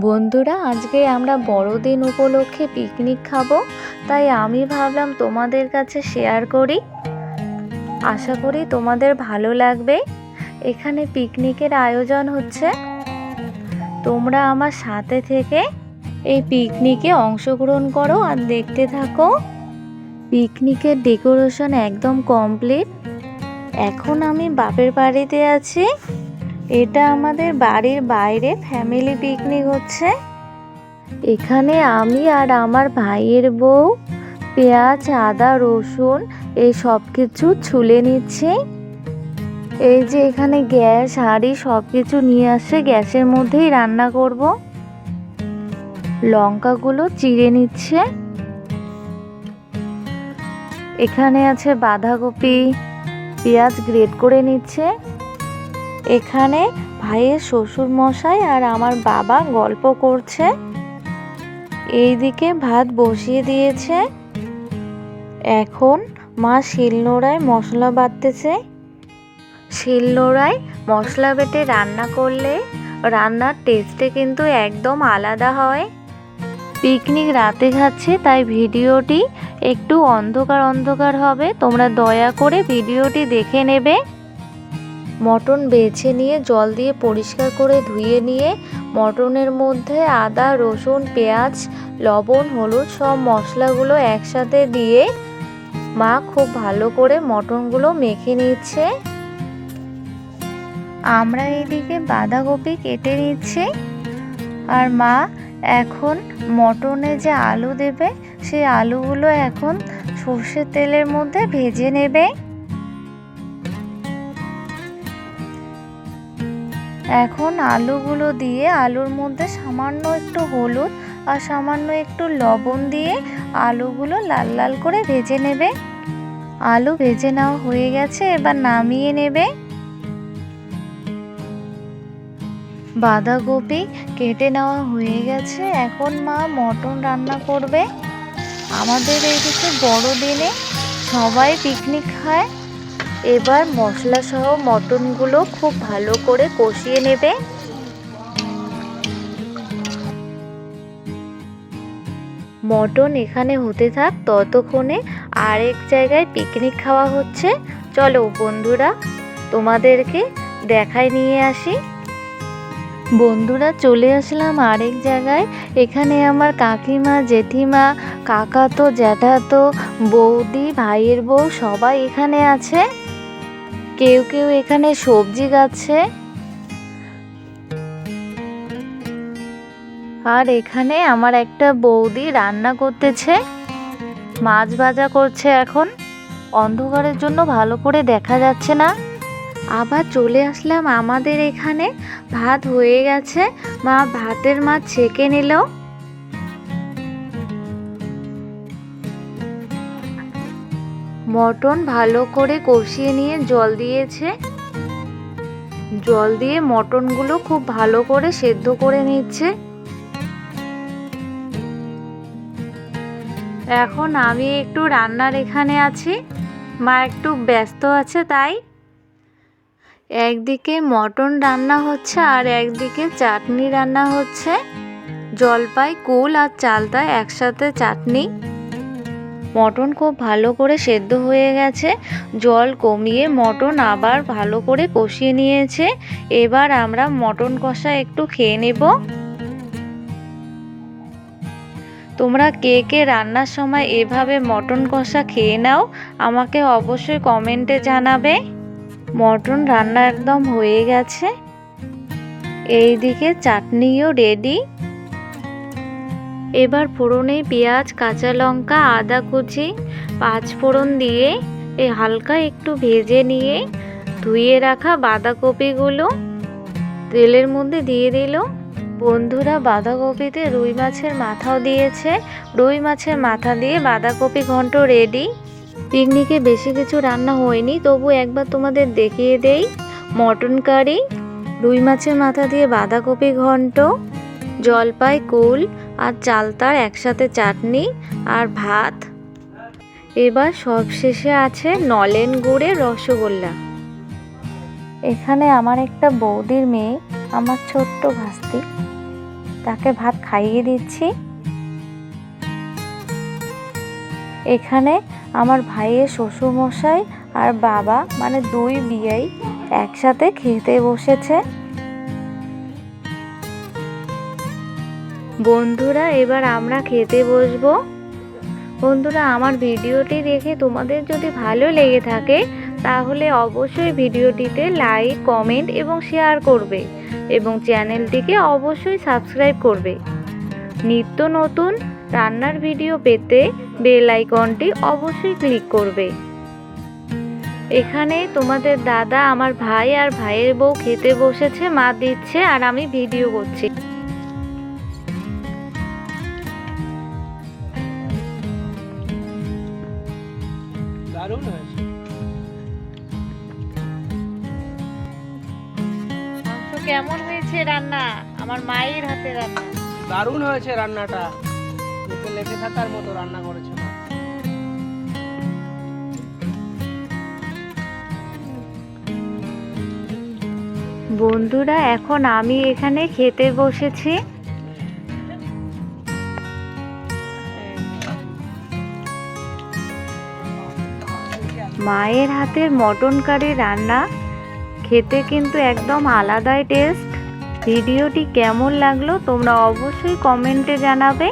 বন্ধুরা, আজকে আমরা বড়দিন উপলক্ষে পিকনিক খাব, তাই আমি ভাবলাম তোমাদের কাছে শেয়ার করি। আশা করি তোমাদের ভালো লাগবে। এখানে পিকনিকের আয়োজন হচ্ছে। তোমরা আমার সাথে থেকে এই পিকনিকে অংশগ্রহণ করো আর দেখতে থাকো। পিকনিকের ডেকোরেশন একদম কমপ্লিট এখন আমি বাপের বাড়িতে আছি। এটা আমাদের বাড়ির বাইরে ফ্যামিলি পিকনিক হচ্ছে। এখানে আমি আর আমার ভাইয়ের বউ, পেঁয়াজ, আদা, রসুন এই সব কিছু ছুলে নিচ্ছি। এই যে এখানে গ্যাস, হাঁড়ি সব কিছু নিয়ে আসছে গ্যাসের মধ্যেই রান্না করব। লঙ্কাগুলো চিড়ে নিচ্ছে। এখানে আছে বাঁধাকপি, পেঁয়াজ গ্রেট করে নিচ্ছে। এখানে ভাইয়ের শ্বশুর মশাই আর আমার বাবা গল্প করছে। এইদিকে ভাত বসিয়ে দিয়েছে। এখন মা শিলনোড়ায় মশলা বাটতেছে। শিলনোড়ায় মশলা বেটে রান্না করলে রান্নার টেস্টে কিন্তু একদম আলাদা হয়। পিকনিক রাতে খাচ্ছে, তাই ভিডিওটি একটু অন্ধকার অন্ধকার হবে। তোমরা দয়া করে ভিডিওটি দেখে নেবে। মটন বেছে নিয়ে জল দিয়ে পরিষ্কার করে ধুয়ে নিয়ে, মটনের মধ্যে আদা, রসুন, পেঁয়াজ, লবণ, হলুদ সব মশলাগুলো একসাথে দিয়ে মা খুব ভালো করে মটনগুলো মেখে নিচ্ছে। আমরা এইদিকে বাঁধাকপি কেটে নিচ্ছি। আর মা এখন মটনে যে আলু দেবে, সেই আলুগুলো এখন সর্ষের তেলের মধ্যে ভেজে নেবে। এখন আলুগুলো দিয়ে আলুর মধ্যে সামান্য একটু হলুদ আর সামান্য একটু লবণ দিয়ে আলুগুলো লাল লাল করে ভেজে নেবে। আলু ভেজে নেওয়া হয়ে গেছে, এবার নামিয়ে নেবে। বাঁধাকপি কেটে নেওয়া হয়ে গেছে, এখন মা মটন রান্না করবে। আমাদের এইদিকে বড়দিনে সবাই পিকনিক খায়। এবার মশলা সহ মটনগুলো খুব ভালো করে কষিয়ে নেবে। মটন এখানে হতে থাক ততক্ষণে আরেক জায়গায় পিকনিক খাওয়া হচ্ছে। চলো বন্ধুরা, তোমাদেরকে দেখায় নিয়ে আসি। বন্ধুরা, চলে আসলাম আরেক জায়গায়। এখানে আমার কাকিমা, জেঠিমা, কাকাতো, জ্যাঠাতো, বৌদি, ভাইয়ের বউ সবাই এখানে আছে। কেউ কেউ এখানে সবজি গাচ্ছে আর এখানে আমার একটা বৌদি রান্না করতেছে। মাছ ভাজা করছে এখন। অন্ধকারের জন্য ভালো করে দেখা যাচ্ছে না। আবার চলে আসলাম আমাদের এখানে। ভাত হয়ে গেছে। মা ভাতের মাছ ছেঁকে নিল। মটন ভালো করে কষিয়ে নিয়ে জল দিয়েছে। জল দিয়ে মটনগুলো খুব ভালো করে সেদ্ধ করে নিচ্ছে। এখন আমি একটু রান্নার এখানে আছি। মা একটু ব্যস্ত আছে তাই। একদিকে মটন রান্না হচ্ছে আর একদিকে চাটনি রান্না হচ্ছে। জলপাই, কুল আর চালতা একসাথে চাটনি। মটন খুব ভালো করে সেদ্ধ হয়ে গেছে। জল কমিয়ে মটন আবার ভালো করে কষিয়ে নিয়েছে। এবার আমরা মটন কষা একটু খেয়ে নেব। তোমরা কে কে রান্নার সময় এভাবে মটন কষা খেয়ে নাও, আমাকে অবশ্যই কমেন্টে জানাবে। মটন রান্না একদম হয়ে গেছে। এইদিকে চাটনিও রেডি এবার ফোড়নে পেঁয়াজ, কাঁচা লঙ্কা, আদা কুচি, পাঁচ ফোড়ন দিয়ে এ হালকা একটু ভেজে নিয়ে ধুয়ে রাখা বাঁধাকপিগুলো। তেলের মধ্যে দিয়ে দিল। বন্ধুরা, বাঁধাকপিতে রুই মাছের মাথাও দিয়েছে। রুই মাছের মাথা দিয়ে বাঁধাকপি ঘন্ট রেডি পিকনিকে বেশি কিছু রান্না হয়নি, তবু একবার তোমাদের দেখিয়ে দেই। মটন কারি, রুই মাছের মাথা দিয়ে বাঁধাকপি ঘন্ট, জলপাই কুল আর চালতার একসাথে চাটনি আর ভাত। এবার সব শেষে আছে নলেন গুড়ের রসগোল্লা। এখানে আমার একটা বৌদির মেয়ে, আমার ছোট্ট ভাস্তি। তাকে ভাত খাইয়ে দিচ্ছি। এখানে আমার ভাইয়ের শ্বশুরমশাই আর বাবা মানে দুই বিয়েই একসাথে খেতে বসেছে। বন্ধুরা, এবার আমরা খেতে বসবো। বন্ধুরা, আমার ভিডিওটি দেখে তোমাদের যদি ভালো লেগে থাকে, তাহলে অবশ্যই ভিডিওটিতে লাইক কমেন্ট এবং শেয়ার করবে এবং চ্যানেলটিকে অবশ্যই সাবস্ক্রাইব করবে। নিত্য নতুন রান্নার ভিডিও পেতে বেল আইকনটি অবশ্যই ক্লিক করবে। এখানে তোমাদের দাদা, আমার ভাই আর ভাইয়ের বউ খেতে বসেছে, মা দিচ্ছে আর আমি ভিডিও করছি। কেমন হয়েছে রান্না? আমার মায়ের হাতে রান্না। দারুণ হয়েছে রান্নাটা। মুখে লেগে থাকার মতো রান্না করেছে মা। বন্ধুরা এখন আমি এখানে খেতে বসেছি। মায়ের হাতের মটন কারি রান্না। খেতে কিন্তু একদম আলাদাই টেস্ট ভিডিওটি কেমন লাগল তোমরা অবশ্যই কমেন্টে জানাবে।